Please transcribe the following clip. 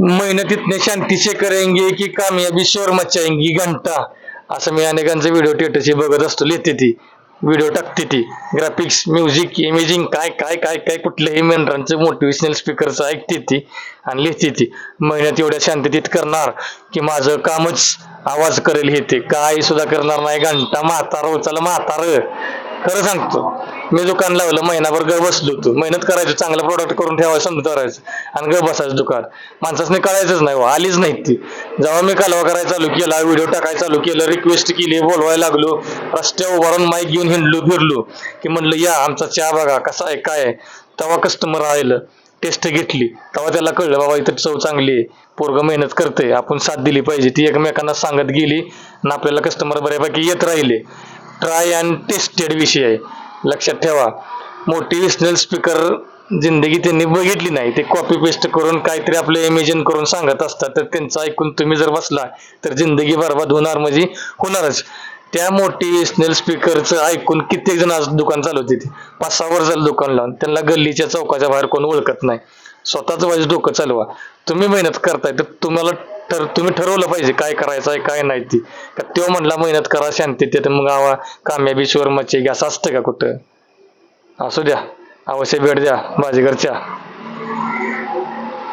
मेहनतीतने शांती से करेंगे की कामयाबी शोर मचाएंगी घंटा? असं मी अनेकांचे व्हिडिओ थिएटरची बघत असतो. लिहिते ती. व्हिडिओ टाकते ती. ग्राफिक्स म्युझिक इमेजिंग काय काय काय काय कुठल्याही मेंढरांचं मोटिवेशनल स्पीकरचं ऐकते ती आणि लिहिते ती. मेहनत एवढ्या शांततेत करणार की माझं कामच आवाज करेल हे ते. काय सुद्धा करणार नाही. घंटा म्हातार उचल म्हातार. खरं सांगतो मी दुकान लावलं महिनाभर घर बसलो होतो. मेहनत करायचो चांगलं प्रोडक्ट करून ठेवायचं समजा करायचं. आणि ग बसायचं दुकान. माणसाने कळायचंच नाही हो, आलीच नाही ती. जेव्हा मी कालवा करायला चालू केला व्हिडिओ टाकायला चालू केलं रिक्वेस्ट केली बोलवायला लागलो रस्त्यावर उभारून माईक घेऊन हिंडलो फिरलो. की म्हणलं या आमचा चहा बघा कसा आहे काय आहे? तेव्हा कस्टमर आलं टेस्ट घेतली. तेव्हा त्याला कळलं बाबा इथं चव चांगली आहे. पोरग मेहनत करते आपण साथ दिली पाहिजे. ती एकमेकांना सांगत गेली आणि आपल्याला कस्टमर बऱ्यापैकी येत राहिले. ट्राय अँड टेस्टेड विषय आहे. लक्षात ठेवा. मोटिवेशनल स्पीकर जिंदगी त्यांनी बघितली नाही. ते कॉपी पेस्ट करून काहीतरी आपलं इमेजिन करून सांगत असतात. तर त्यांचं ऐकून तुम्ही जर बसला तर जिंदगी बरबाद होणार म्हणजे होणारच. त्या मोटिवेशनल स्पीकरचं ऐकून कित्येक जण आज दुकान चालवते ते पाच सहा वर्ष झालं दुकान लावून. त्यांना गल्लीच्या चौकाच्या बाहेर कोण ओळखत नाही. स्वतःच वाईज डोकं चालवा. तुम्ही मेहनत करताय तर तुम्हाला ठर तुम्ही ठरवलं पाहिजे काय करायचं आहे काय नाही ती. का तो म्हणला मेहनत करा शांती तर मग आवा कामयाबी मच्छी घ्या असतं का कुठं? असू द्या. अवश्य भेट द्या माझ्या घरच्या